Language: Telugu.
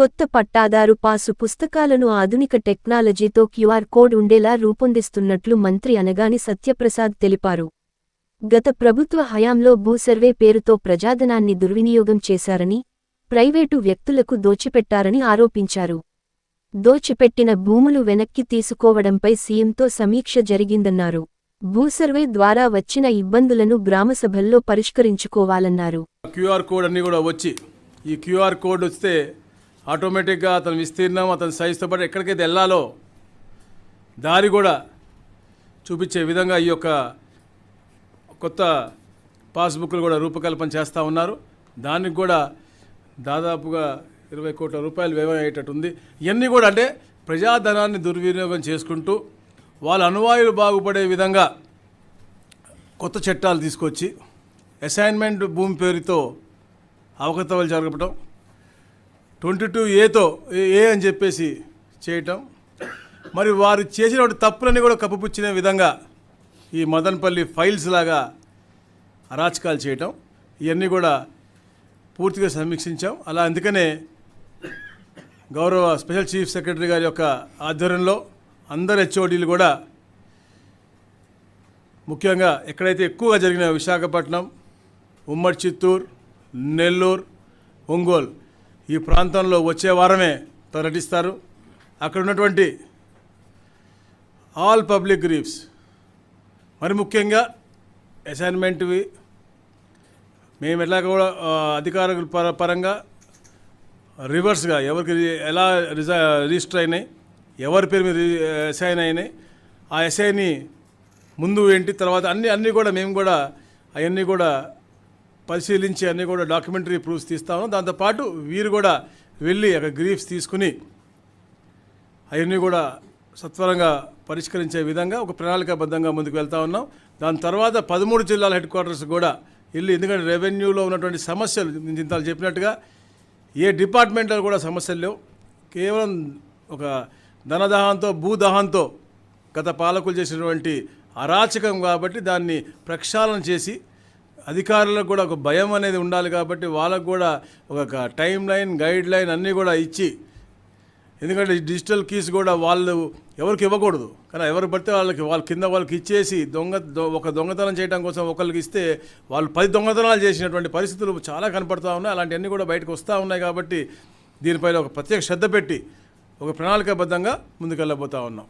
కొత్త పట్టాదారు పాసు పుస్తకాలను ఆధునిక టెక్నాలజీతో క్యూఆర్ కోడ్ ఉండేలా రూపొందిస్తున్నట్లు మంత్రి అనగాని సత్యప్రసాద్ తెలిపారు. గత ప్రభుత్వ హయాంలో భూసర్వే పేరుతో ప్రజాధనాన్ని దుర్వినియోగం చేశారని ప్రైవేటు వ్యక్తులకు దోచిపెట్టారని ఆరోపించారు. దోచిపెట్టిన భూములు వెనక్కి తీసుకోవడంపై సీఎంతో సమీక్ష జరిగిందన్నారు. భూసర్వే ద్వారా వచ్చిన ఇబ్బందులను గ్రామసభల్లో పరిష్కరించుకోవాలన్నారు. క్యూఆర్ కోడ్ అన్ని కూడా వచ్చి ఈ క్యూఆర్ కోడ్ వస్తే ఆటోమేటిక్గా అతని విస్తీర్ణం అతని సైజుతో పాటు ఎక్కడికైతే వెళ్ళాలో దారి కూడా చూపించే విధంగా ఈ యొక్క కొత్త పాస్బుక్లు కూడా రూపకల్పన చేస్తూ ఉన్నారు. దానికి కూడా దాదాపుగా ఇరవై కోట్ల రూపాయలు వ్యయం అయ్యేటట్టు ఉంది. ఇవన్నీ కూడా అంటే ప్రజాధనాన్ని దుర్వినియోగం చేసుకుంటూ వాళ్ళ అనువాయులు బాగుపడే విధంగా కొత్త చట్టాలు తీసుకొచ్చి అసైన్మెంట్ భూమి పేరుతో అవకతవలు జరగటం ట్వంటీ టూ ఏతో ఏ అని చెప్పేసి చేయటం. మరి వారు చేసినటువంటి తప్పులని కూడా కప్పుపుచ్చిన విధంగా ఈ మదన్పల్లి ఫైల్స్ లాగా అరాచకాలు చేయటం. ఇవన్నీ కూడా పూర్తిగా సమీక్షించాం. అలా అందుకనే గౌరవ స్పెషల్ చీఫ్ సెక్రటరీ గారి యొక్క ఆధ్వర్యంలో అందరు హెచ్ఓడీలు కూడా ముఖ్యంగా ఎక్కడైతే ఎక్కువగా జరిగిన విశాఖపట్నం ఉమ్మడి చిత్తూరు నెల్లూరు ఒంగోలు ఈ ప్రాంతంలో వచ్చే వారమే పర్యటిస్తారు. అక్కడ ఉన్నటువంటి ఆల్ పబ్లిక్ గ్రీఫ్స్ మరి ముఖ్యంగా అసైన్మెంట్వి మేము ఎట్లా కూడా ఆ, అధికారుల పర పరంగా రివర్స్గా ఎవరికి ఎలా రిజా రిజిస్టర్ అయినాయి ఎవరి పేరు మీద రి- అసైన్ అయినాయి ఆ ఎస్ఐని ముందు ఏంటి తర్వాత అన్ని అన్నీ కూడా మేము కూడా అవన్నీ కూడా పరిశీలించి అన్నీ కూడా డాక్యుమెంటరీ ప్రూఫ్స్ తీస్తాము దాంతోపాటు వీరు కూడా వెళ్ళి అక్కడ గ్రీఫ్స్ తీసుకుని అవన్నీ కూడా సత్వరంగా పరిష్కరించే విధంగా ఒక ప్రణాళికాబద్ధంగా ముందుకు వెళ్తా ఉన్నాం. దాని తర్వాత పదమూడు జిల్లాల హెడ్ క్వార్టర్స్ కూడా వెళ్ళి ఎందుకంటే రెవెన్యూలో ఉన్నటువంటి సమస్యలు నేను ఇంత చెప్పినట్టుగా ఏ డిపార్ట్మెంట్లో కూడా సమస్యలు లేవు. కేవలం ఒక ధనదాహంతో భూదాహంతో గత పాలకులు చేసినటువంటి అరాచకం కాబట్టి దాన్ని ప్రక్షాళన చేసి అధికారులకు కూడా ఒక భయం అనేది ఉండాలి కాబట్టి వాళ్ళకు కూడా ఒక టైం లైన్ గైడ్ లైన్ అన్నీ కూడా ఇచ్చి ఎందుకంటే ఈ డిజిటల్ కీస్ కూడా వాళ్ళు ఎవరికి ఇవ్వకూడదు. కానీ ఎవరు పడితే వాళ్ళకి వాళ్ళ కింద వాళ్ళకి ఇచ్చేసి దొంగ ఒక దొంగతనం చేయడం కోసం ఒకరికి ఇస్తే వాళ్ళు పది దొంగతనాలు చేసినటువంటి పరిస్థితులు చాలా కనపడుతూ ఉన్నాయి. అలాంటివన్నీ కూడా బయటకు వస్తూ ఉన్నాయి కాబట్టి దీనిపైన ఒక ప్రత్యేక శ్రద్ధ పెట్టి ఒక ప్రణాళికాబద్ధంగా ముందుకెళ్ళబోతా ఉన్నాం.